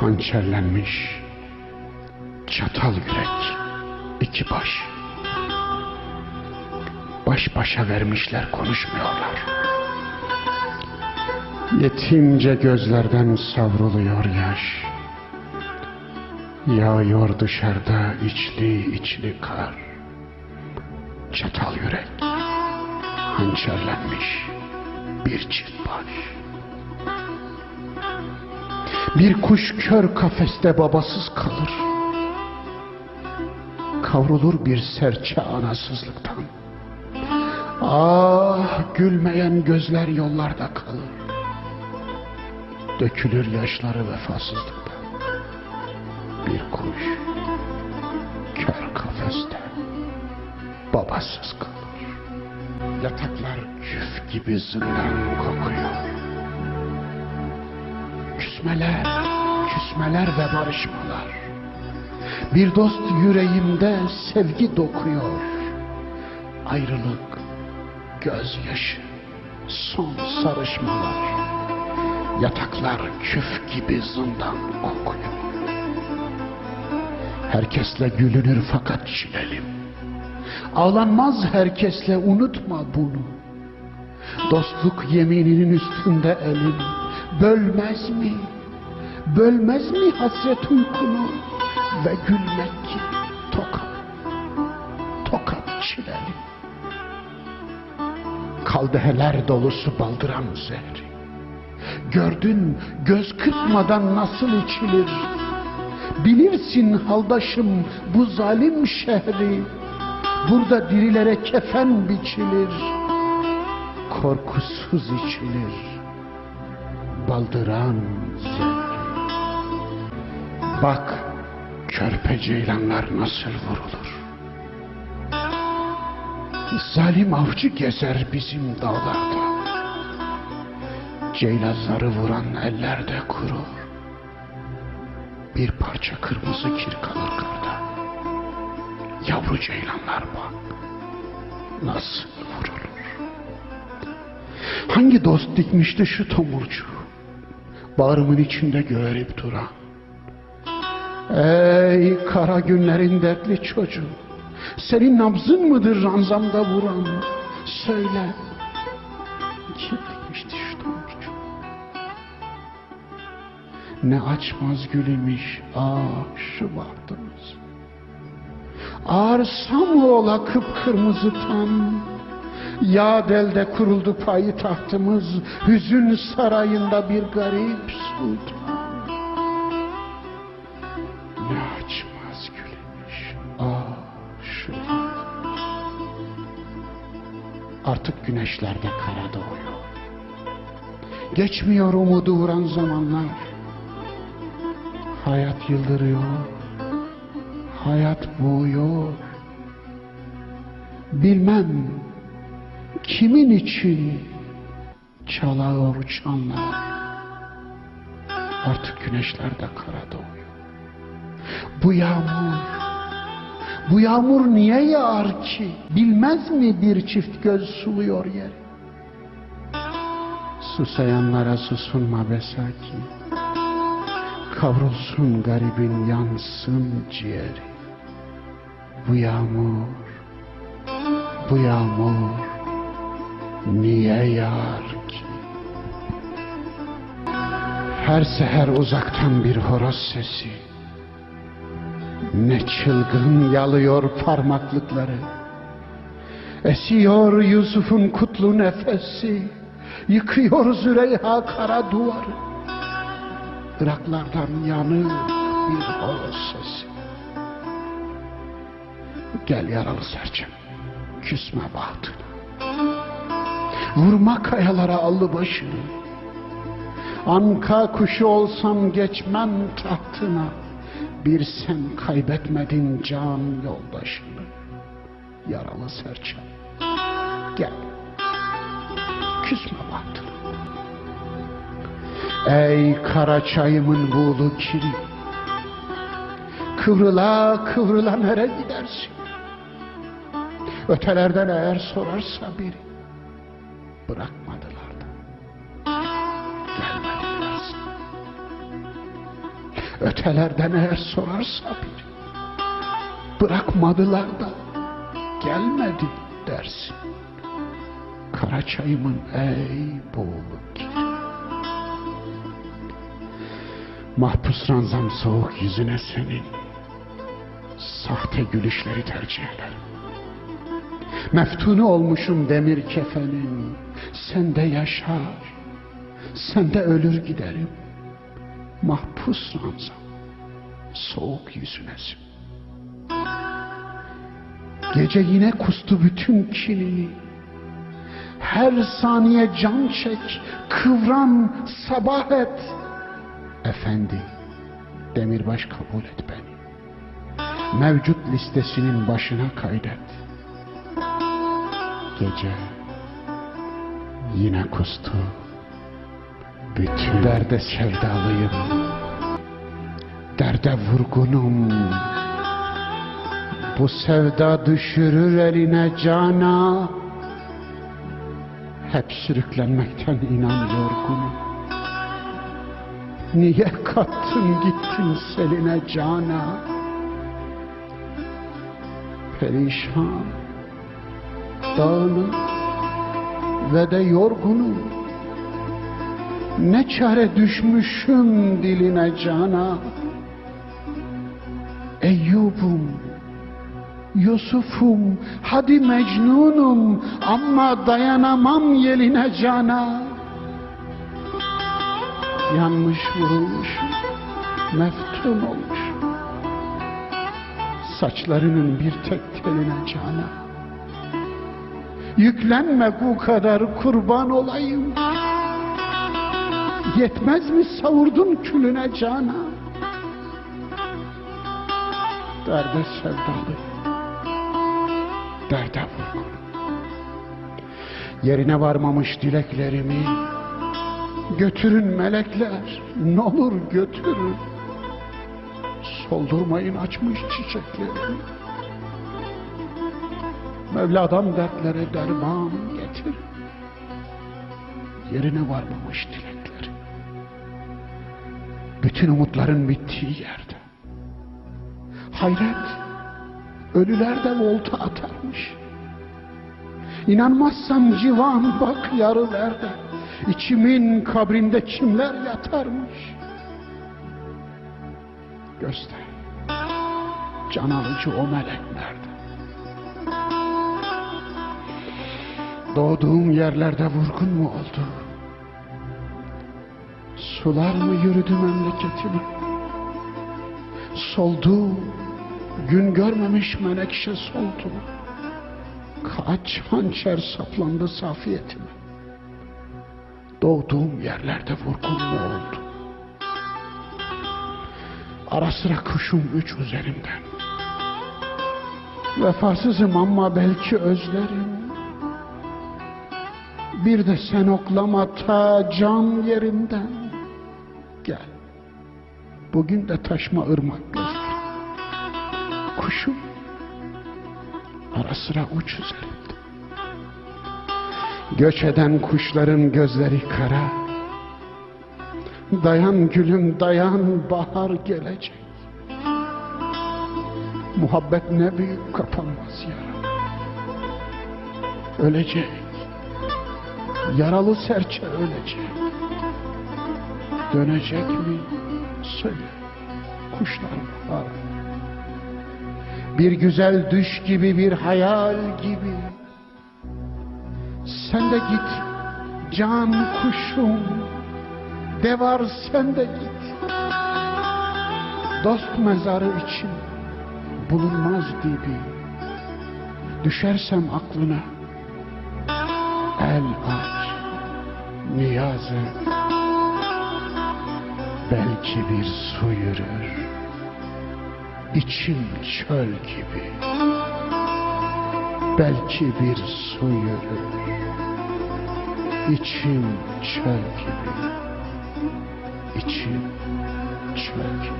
Hançerlenmiş çatal yürek iki baş. Baş başa vermişler konuşmuyorlar. Yetimce gözlerden savruluyor yaş. Yağıyor dışarıda içli içli kar. Çatal yürek, hançerlenmiş bir çift baş. Bir kuş kör kafeste babasız kalır. Kavrulur bir serçe anasızlıktan. Ah gülmeyen gözler yollarda kalır. Dökülür yaşları vefasızlıktan. Bir kuş kör kafeste babasız kalır. Yataklar küf gibi zindan kokuyor. Küsmeler, küsmeler ve barışmalar. Bir dost yüreğimde sevgi dokuyor. Ayrılık, gözyaşı, son sarışmalar. Yataklar küf gibi zindan kokuyor. Herkesle gülünür fakat çilelim. Ağlanmaz herkesle unutma bunu. Dostluk yemininin üstünde elim. Bölmez mi? Bölmez mi hasret uykunu? Ve gülmek ki tokat, tokat çilelim. Kaldeheler dolusu baldıran zehri. Gördün göz kırpmadan nasıl içilir? Bilirsin haldaşım bu zalim şehri. Burada dirilere kefen biçilir. Korkusuz içilir. Baldıran zehri. Bak körpe ceylanlar nasıl vurulur. Zalim avcı gezer bizim dağlarda. Ceylanları vuran ellerde kurur. Bir parça kırmızı kir kalır karda. Yavru ceylanlar bak. Nasıl vurulur. Hangi dost dikmişti şu tomurcuğu? Bağrımın içinde göğerip duran. Ey kara günlerin dertli çocuğu. Senin nabzın mıdır ranzamda vuran? Söyle. Kim dikmişti şu tomurcuğu? Ne açmaz gül imiş ah şu bahtımız. Ağarsa mı ola kıpkırmızı tam? Ya delde kuruldu payı tahtımız, hüzün sarayında bir garip sultan. Ne açmaz gülmüş, ah şu bahtımız. Artık güneşlerde kara doğuyor. Geçmiyor umudu vuran zamanlar. Hayat yıldırıyor, hayat boğuyor. Bilmem kimin için çalıyor çanlar. Artık güneşler de kara doğuyor. Bu yağmur, bu yağmur niye yağar ki? Bilmez mi bir çift göz suluyor yer? Susayanlara susunma be sakin. Kavrulsun garibin yansın ciğeri. Bu yağmur, bu yağmur niye yağar ki? Her seher uzaktan bir horoz sesi. Ne çılgın yalıyor parmaklıkları. Esiyor Yusuf'un kutlu nefesi. Yıkıyor Züleyha kara duvarı. Iraklardan yanır bir horoz sesi. Gel yaralı serçem, küsme bahtına. Vurma kayalara allı başını. Anka kuşu olsam geçmem tahtına. Bir sen kaybetmedin can yoldaşını. Yaralı serçem, gel, küsme bahtına. Ey kara çayımın buğulu kiri Kıvrıla kıvrıla nere gidersin Ötelerden eğer sorarsa biri Bırakmadılar da Gelmediler Ötelerden eğer sorarsa biri. Bırakmadılar da gelmedi dersin. Kara çayımın ey boğulu gidi. Mahpus ranzam soğuk yüzüne senin Sahte gülüşleri tercih ederim Meftunu olmuşum demir kefenin Sende yaşar. Sende ölür giderim. Mahpus ranzam Soğuk yüzünesin. Gece yine kustu bütün kinini. Her saniye can çek Kıvran sabah et. Efendi, demirbaş kabul et beni. Mevcut listesinin başına kaydet. Gece yine kustu. Bütün derde sevdalıyım. Derde vurgunum. Bu sevda düşürür eline cana. Hep sürüklenmekten inan yorgunum. Niye kattın gittin seline cana? Perişan, dağınık ve de yorgunum. Ne çare düşmüşüm diline cana. Eyyubum, Yusuf'um, hadi Mecnun'um ama dayanamam yeline cana yanmış vurulmuş, meftun olmuş. Saçlarının bir tek teline cana. Yüklenme bu kadar kurban olayım. Yetmez mi savurdun külüne cana? Derde sevdalı, derde vurgun. Yerine varmamış dileklerimi, Götürün melekler, ne olur götürün. Soldurmayın açmış çiçekleri. Mevladan dertlere derman getir. Yerine varmamış dilekleri. Bütün umutların bittiği yerde. Hayret, ölüler de volta atarmış. İnanmazsan civan bak yarılarda. İçimin kabrinde kimler yatarmış? Göster. Can alıcı o melek nerede? Doğduğum yerlerde vurgun mu oldu? Sular mı yürüdü memleketime? Soldu, gün görmemiş menekşe soldu. Kaç hançer saplandı safiyetime doğduğum yerlerde vurgun mu oldu? Ara sıra kuşum üç üzerimden. Vefasızım ama belki özlerim. Bir de sen oklama ta can yerimden. Gel. Bugün de taşma ırmak gözlerim. Kuşum ara sıra uç üzerimde. Göç eden kuşların gözleri kara Dayan gülüm dayan bahar gelecek Muhabbet ne büyük kapanmaz yara Ölecek Yaralı serçe ölecek. Dönecek mi? Söyle. Kuşlar bahar Bir güzel düş gibi bir hayal gibi. Sen de git can kuşum. De var sen de git. Dost mezarı için bulunmaz dibi düşersem aklına el aç niyaz et belki bir su yürür. İçim çöl gibi. Belki bir su yürür. İçim çöl gibi, içim çöl gibi.